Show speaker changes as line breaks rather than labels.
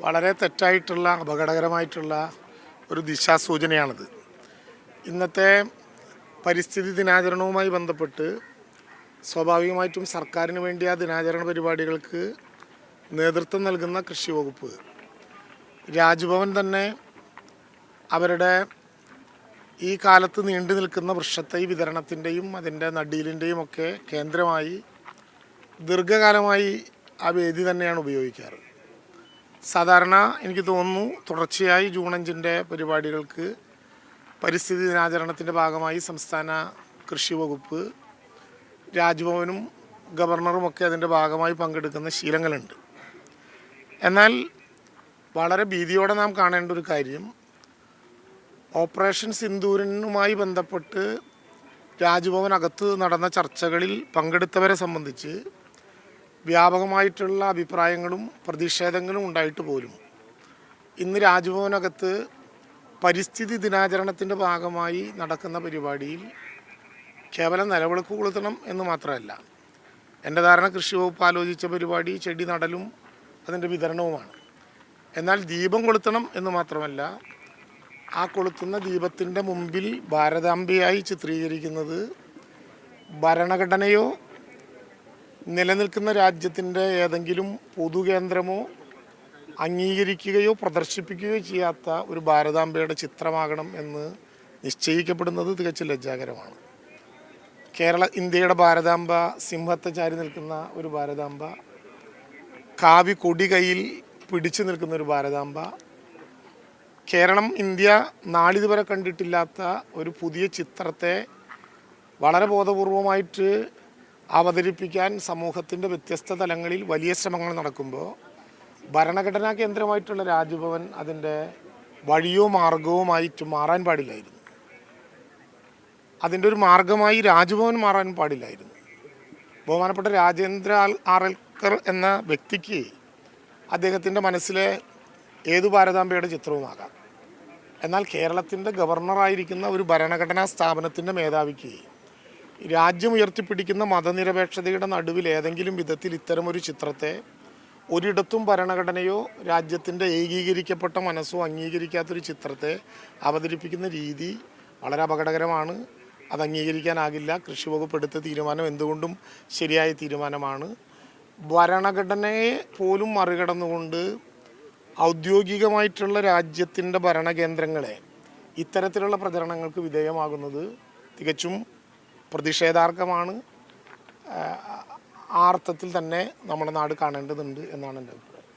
വളരെ തെറ്റായിട്ടുള്ള അപകടകരമായിട്ടുള്ള ഒരു ദിശാസൂചനയാണിത്. ഇന്നത്തെ പരിസ്ഥിതി ദിനാചരണവുമായി ബന്ധപ്പെട്ട് സ്വാഭാവികമായിട്ടും സർക്കാരിന് വേണ്ടി ആ ദിനാചരണ പരിപാടികൾക്ക് നേതൃത്വം നൽകുന്ന കൃഷി വകുപ്പ്. രാജ്ഭവൻ തന്നെ അവരുടെ ഈ കാലത്ത് നീണ്ടു നിൽക്കുന്ന വൃക്ഷത്തൈ വിതരണത്തിന്റെയും അതിന്റെ നടീലിന്റെയും ഒക്കെ കേന്ദ്രമായി ദീർഘകാലമായി ആ വേദി തന്നെയാണ് ഉപയോഗിക്കാറ്. സാധാരണ എനിക്ക് തോന്നുന്നു തുടർച്ചയായി ജൂൺ അഞ്ചിന്റെ പരിപാടികൾക്ക് പരിസ്ഥിതി ദിനാചരണത്തിന്റെ ഭാഗമായി സംസ്ഥാന കൃഷി വകുപ്പ് രാജ്ഭവനും ഗവർണറുമൊക്കെ അതിന്റെ ഭാഗമായി പങ്കെടുക്കുന്ന ശീലങ്ങളുണ്ട്. എന്നാൽ വളരെ ഭീതിയോടെ നാം കാണേണ്ട ഒരു കാര്യം ഓപ്പറേഷൻ സിന്ദൂരനുമായി ബന്ധപ്പെട്ട് രാജ്ഭവനകത്ത് നടന്ന ചർച്ചകളിൽ പങ്കെടുത്തവരെ സംബന്ധിച്ച് വ്യാപകമായിട്ടുള്ള അഭിപ്രായങ്ങളും പ്രതിഷേധങ്ങളും ഉണ്ടായിട്ട് പോലും. ഇന്ന് രാജ്ഭവനകത്ത് പരിസ്ഥിതി ദിനാചരണത്തിന്റെ ഭാഗമായി നടക്കുന്ന പരിപാടിയിൽ കേവലം നിലവിളക്ക് കൊളുത്തണം എന്ന് മാത്രമല്ല എന്റെ ധാരണ കൃഷി വകുപ്പ് ആലോചിച്ച പരിപാടി ചെടി നടലും അതിന്റെ വിതരണവുമാണ്. എന്നാൽ ദീപം കൊളുത്തണം എന്ന് മാത്രമല്ല ആ കൊളുത്തുന്ന ദീപത്തിന്റെ മുമ്പിൽ ഭാരതാംബയായി ചിത്രീകരിക്കുന്നത് ഭരണഘടനയോ നിലനിൽക്കുന്ന രാജ്യത്തിന്റെ ഏതെങ്കിലും പൊതുകേന്ദ്രമോ അംഗീകരിക്കുകയോ പ്രദർശിപ്പിക്കുകയോ ചെയ്യാത്ത ഒരു ഭാരതാംബയുടെ ചിത്രമാകണം എന്ന് നിശ്ചയിക്കപ്പെടുന്നത് തികച്ചും ലജ്ജാകരമാണ്. കേരള ഇന്ത്യയുടെ ഭാരതാംബ സിംഹത്തെ ചാരി നിൽക്കുന്ന ഒരു ഭാരതാംബ കാവി കൊടി കയ്യിൽ പിടിച്ചു നിൽക്കുന്ന ഒരു ഭാരതാംബ കേരളം ഇന്ത്യ നാളിതുവരെ കണ്ടിട്ടില്ലാത്ത ഒരു പുതിയ ചിത്രത്തെ വളരെ ബോധപൂർവമായിട്ട് അവതരിപ്പിക്കാൻ സമൂഹത്തിന്റെ വ്യത്യസ്ത തലങ്ങളിൽ വലിയ ശ്രമങ്ങൾ നടക്കുമ്പോൾ ഭരണഘടനാ കേന്ദ്രമായിട്ടുള്ള രാജ്ഭവൻ അതിന്റെ വഴിയോ മാർഗവുമായിട്ട് മാറാൻ പാടില്ലായിരുന്നു. അതിന്റെ ഒരു മാർഗമായി രാജ്ഭവൻ മാറാൻ പാടില്ലായിരുന്നു. ബഹുമാനപ്പെട്ട രാജേന്ദ്ര ആറൽക്കർ എന്ന വ്യക്തിക്ക് അദ്ദേഹത്തിന്റെ മനസ്സിലെ ഏതു ഭാരതാംബയുടെ ചിത്രവുമാകാം. എന്നാൽ കേരളത്തിന്റെ ഗവർണറായിരിക്കുന്ന ഒരു ഭരണഘടനാ സ്ഥാപനത്തിന്റെ മേധാവിക്ക് രാജ്യം ഉയർത്തിപ്പിടിക്കുന്ന മതനിരപേക്ഷതയുടെ നടുവിൽ ഏതെങ്കിലും വിധത്തിൽ ഇത്തരമൊരു ചിത്രത്തെ ഒരിടത്തും ഭരണഘടനയോ രാജ്യത്തിന്റെ ഏകീകരിക്കപ്പെട്ട മനസ്സോ അംഗീകരിക്കാത്തൊരു ചിത്രത്തെ അവതരിപ്പിക്കുന്ന രീതി വളരെ അപകടകരമാണ്. അത് അംഗീകരിക്കാനാകില്ല. കൃഷി വകുപ്പ് എടുത്ത തീരുമാനം എന്തുകൊണ്ടും ശരിയായ തീരുമാനമാണ്. ഭരണഘടനയെ പോലും മറികടന്നുകൊണ്ട് ഔദ്യോഗികമായിട്ടുള്ള രാജ്യത്തിന്റെ ഭരണകേന്ദ്രങ്ങളെ ഇത്തരത്തിലുള്ള പ്രചരണങ്ങൾക്ക് വിധേയമാകുന്നത് തികച്ചും പ്രതിഷേധാർഹമാണ് ആ അർത്ഥത്തിൽ തന്നെ നമ്മുടെ നാട് കാണേണ്ടതുണ്ട് എന്നാണ് എന്റെ അഭിപ്രായം.